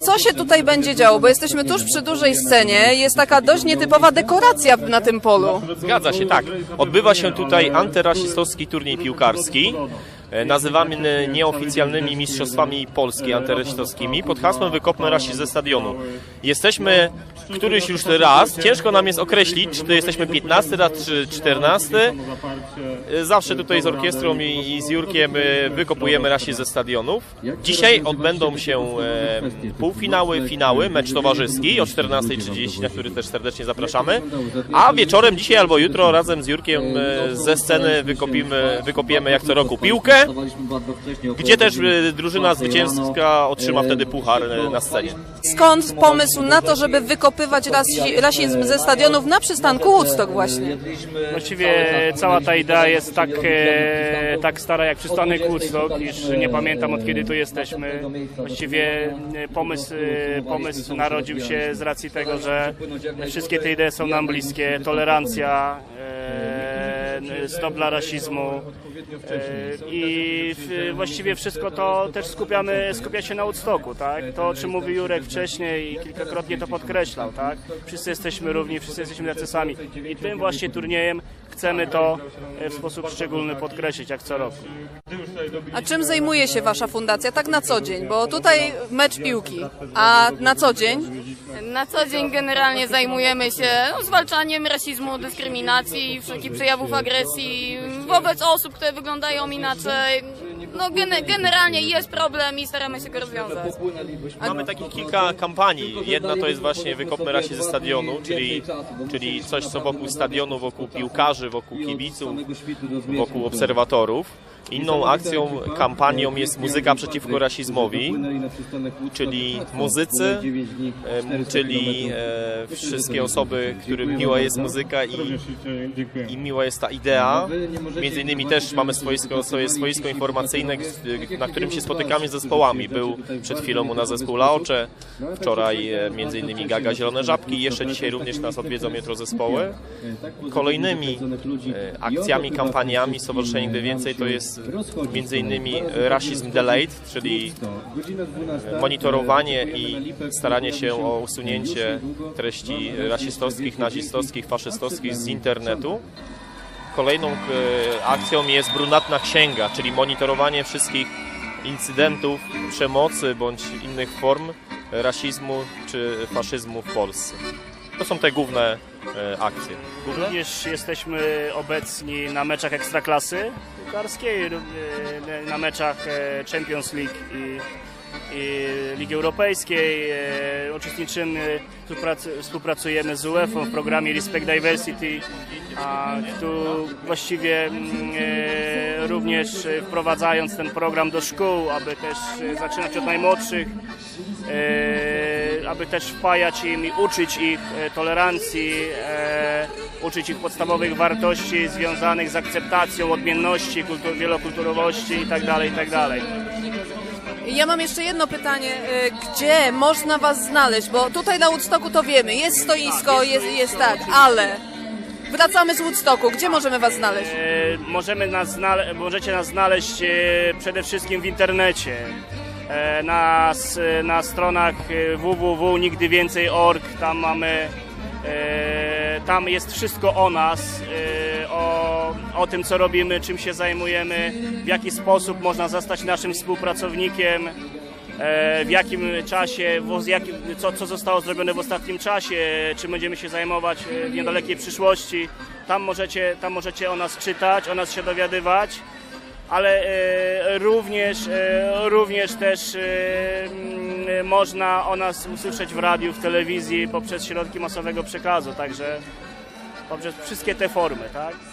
Co się tutaj będzie działo? Bo jesteśmy tuż przy dużej scenie. Jest taka dość nietypowa dekoracja na tym polu. Zgadza się, tak. Odbywa się tutaj antyrasistowski turniej piłkarski. e, Nazywany nieoficjalnymi mistrzostwami Polski antyrasistowskimi pod hasłem Wykopmy rasizm ze stadionu. Jesteśmy któryś już raz, ciężko nam jest określić, czy to jesteśmy 15 raz, czy 14. E, Zawsze tutaj z orkiestrą i, i z Jurkiem e, wykopujemy rasizm ze stadionów. Dzisiaj odbędą się e, półfinały, finały, mecz towarzyski o 14.30, na który też serdecznie zapraszamy. A wieczorem dzisiaj albo jutro razem z Jurkiem e, ze sceny wykopimy, wykopiemy jak co roku piłkę, gdzie też e, drużyna zwycięska otrzyma wtedy puchar e, na scenie. Skąd pomysł na to, żeby wykopywać rasi, rasizm ze stadionów na przystanku Woodstock właśnie? Właściwie cała ta idea jest tak, e, tak stara jak przystanek Woodstock, iż nie pamiętam od kiedy tu jesteśmy. Właściwie e, pomysł, e, pomysł narodził się z racji tego, że wszystkie te idee są nam bliskie. Tolerancja, e, stop dla rasizmu e, i właściwie wszystko to też skupiamy, skupia się na Woodstocku, tak? To o czym mówił Jurek wcześniej i kilkakrotnie to podkreślał, tak? Wszyscy jesteśmy równi, wszyscy jesteśmy tacy sami i tym właśnie turniejem chcemy to e, w sposób szczególny podkreślić, jak co roku. A czym zajmuje się wasza fundacja tak na co dzień? Bo tutaj mecz piłki, a na co dzień? Na co dzień generalnie zajmujemy się no, zwalczaniem rasizmu, dyskryminacji i wszelkich przejawów agresji wobec osób, które wyglądają inaczej. No gene, generalnie jest problem i staramy się go rozwiązać. Mamy takich kilka kampanii. Jedna to jest właśnie Wykopmy rasizm ze stadionu, czyli, czyli coś, co wokół stadionu, wokół piłkarzy, wokół kibiców, wokół obserwatorów. Inną akcją, kampanią jest muzyka przeciwko rasizmowi, czyli muzycy, czyli e, wszystkie osoby, którym miła jest muzyka i, i miła jest ta idea. Między innymi też mamy swoisko, swoje swoisko informacyjne, g- na którym się spotykamy z zespołami. Był przed chwilą u nas zespół Laocze, wczoraj e, między innymi Gaga Zielone Żabki jeszcze dzisiaj również nas odwiedzą jutro zespoły. Kolejnymi e, akcjami, kampaniami Stowarzyszenie Gdy Więcej to jest między innymi Rasizm Delayed, czyli monitorowanie i staranie się o usunięcie treści rasistowskich, nazistowskich, faszystowskich z internetu. Kolejną e, akcją jest brunatna księga, czyli monitorowanie wszystkich incydentów przemocy bądź innych form rasizmu czy faszyzmu w Polsce. To są te główne e. Główne? Również jesteśmy obecni na meczach Ekstraklasy piłkarskiej, e, na meczach e, Champions League i, Ligi Europejskiej. Uczestniczymy, współprac- współpracujemy z UEFA w programie Respect Diversity, a tu właściwie mm, również wprowadzając ten program do szkół, aby też zaczynać od najmłodszych, aby też wpajać im i uczyć ich e, tolerancji, e, uczyć ich podstawowych wartości związanych z akceptacją odmienności, kultur, wielokulturowości itd. itd. Ja mam jeszcze jedno pytanie. E, Gdzie można was znaleźć? Bo tutaj na Woodstocku to wiemy, jest stoisko, jest, jest tak, ale wracamy z Woodstocku. Gdzie możemy was znaleźć? E, Możemy nas znale- możecie nas znaleźć e, przede wszystkim w internecie. E, Na, na stronach e, www.nigdywięcej.org tam mamy e, tam jest wszystko o nas, o, o tym co robimy, czym się zajmujemy, w jaki sposób można zostać naszym współpracownikiem, w jakim czasie, co, co zostało zrobione w ostatnim czasie, czym będziemy się zajmować w niedalekiej przyszłości. Tam możecie, tam możecie o nas czytać, o nas się dowiadywać, ale e, również, e, również też e, można o nas usłyszeć w radiu, w telewizji, poprzez środki masowego przekazu, także poprzez wszystkie te formy, tak?